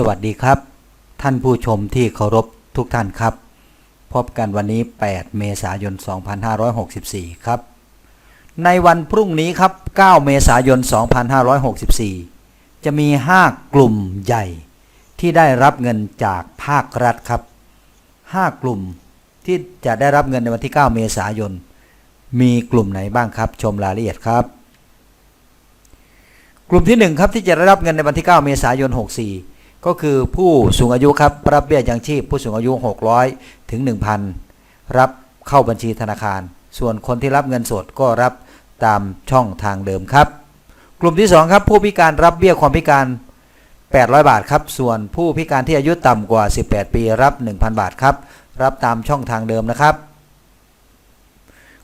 สวัสดีครับ ท่านผู้ชมที่เคารพทุกท่านครับ พบกันวันนี้ 8 เมษายน 2564 ครับ ในวันพรุ่งนี้ครับ 9 เมษายน 2564 จะมี 5 กลุ่มใหญ่ที่ได้รับเงินจากภาครัฐครับ 5 กลุ่มที่จะได้รับเงินในวันที่ 9 เมษายน มีกลุ่มไหนบ้างครับ ชมรายละเอียดครับ กลุ่มที่ 1 ครับที่จะได้รับเงินในวันที่ 9 เมษายน 64 ก็คือผู้สูงอายุครับรับเบี้ยยังชีพผู้สูงอายุ 600 ถึง 1,000 รับเข้าบัญชีธนาคาร ส่วนคนที่รับเงินสดก็รับตามช่องทางเดิมครับ กลุ่มที่ 2 ครับ ผู้พิการรับเบี้ยความพิการ 800 บาทครับ ส่วนผู้พิการที่อายุต่ำกว่า 18 ปีรับ 1,000 บาทครับ รับตามช่องทางเดิมนะครับ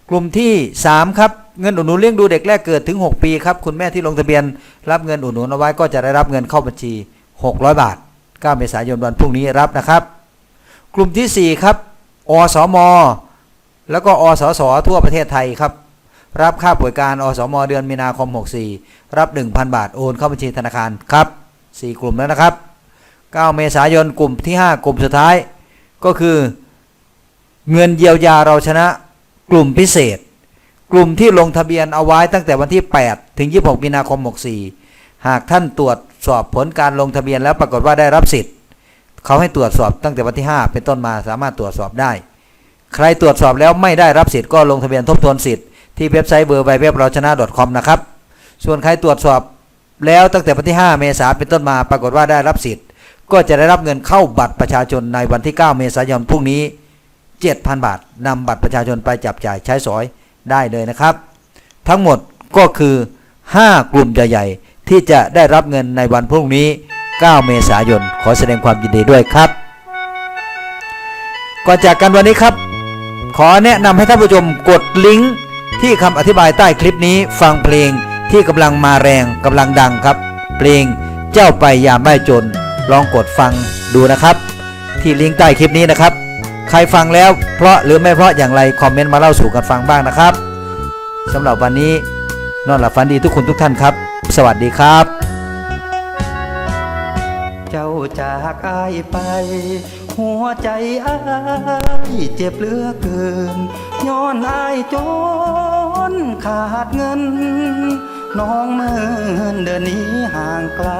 กลุ่มที่ 3 ครับเงินอุดหนุนเลี้ยงดูเด็กแรกเกิดถึง 6 ปีครับคุณแม่ที่ลงทะเบียน รับเงินอุดหนุนเอาไว้ก็จะได้รับเงินเข้าบัญชี 600 บาท 9 เมษายนวันพรุ่งนี้รับนะครับ กลุ่มที่ 4 ครับ อสม แล้วก็อสส ทั่วประเทศไทยครับ รับค่าป่วยการอสม เดือนมีนาคม 64 รับ 1,000 บาท โอนเข้าบัญชีธนาคารครับ 4 กลุ่มแล้วนะครับ 9 เมษายนกลุ่มที่ 5 กลุ่มสุดท้าย ก็คือ เงินเยียวยาเราชนะกลุ่มพิเศษ กลุ่มที่ลงทะเบียนเอาไว้ตั้งแต่วันที่ 8 ถึง 26 มีนาคม 64 หากท่านตรวจ สอบผลการลงทะเบียนแล้วปรากฏว่าได้รับสิทธิ์เขาให้ตรวจสอบตั้งแต่วันที่ 5 เป็นต้นมาสามารถตรวจสอบได้ ใครตรวจสอบแล้วไม่ได้รับสิทธิ์ก็ลงทะเบียนทบทวนสิทธิ์ที่เว็บไซต์เบอร์ไเว็บเราชนะ .com นะครับ ส่วนใครตรวจสอบแล้วตั้งแต่วันที่ 5 เมษายนเป็นต้นมาปรากฏว่าได้รับสิทธิ์ ก็จะได้รับเงินเข้าบัตรประชาชนในวันที่ 9 เมษายนพรุ่งนี้ 7,000 บาทนำบัตรประชาชนไปจับจ่ายใช้สอยได้เลยนะครับ ทั้งหมดก็คือ 5 กลุ่มใหญ่ๆ ที่จะได้รับเงินในวันพรุ่งนี้ 9 เมษายน ขอแสดงความยินดีด้วยครับ ก่อนจากกันวันนี้ครับ ขอแนะนำให้ท่านผู้ชมกดลิงก์ที่คำอธิบายใต้คลิปนี้ฟังเพลงที่กำลังมาแรงกำลังดังครับ เพลงเจ้าไปยามไม่จน ลองกดฟังดูนะครับ ที่ลิงก์ใต้คลิปนี้นะครับ ใครฟังแล้วเพราะหรือไม่เพราะอย่างไรคอมเมนต์มาเล่าสู่กันฟังบ้างนะครับสำหรับวันนี้นอนหลับฝันดีทุกคนทุกท่านครับ สวัสดีครับ เจ้าจากอายไป หัวใจอายเจ็บเหลือเกิน ย้อนอายจนขาดเงิน น้องเมินเดินนี้ห่างไกล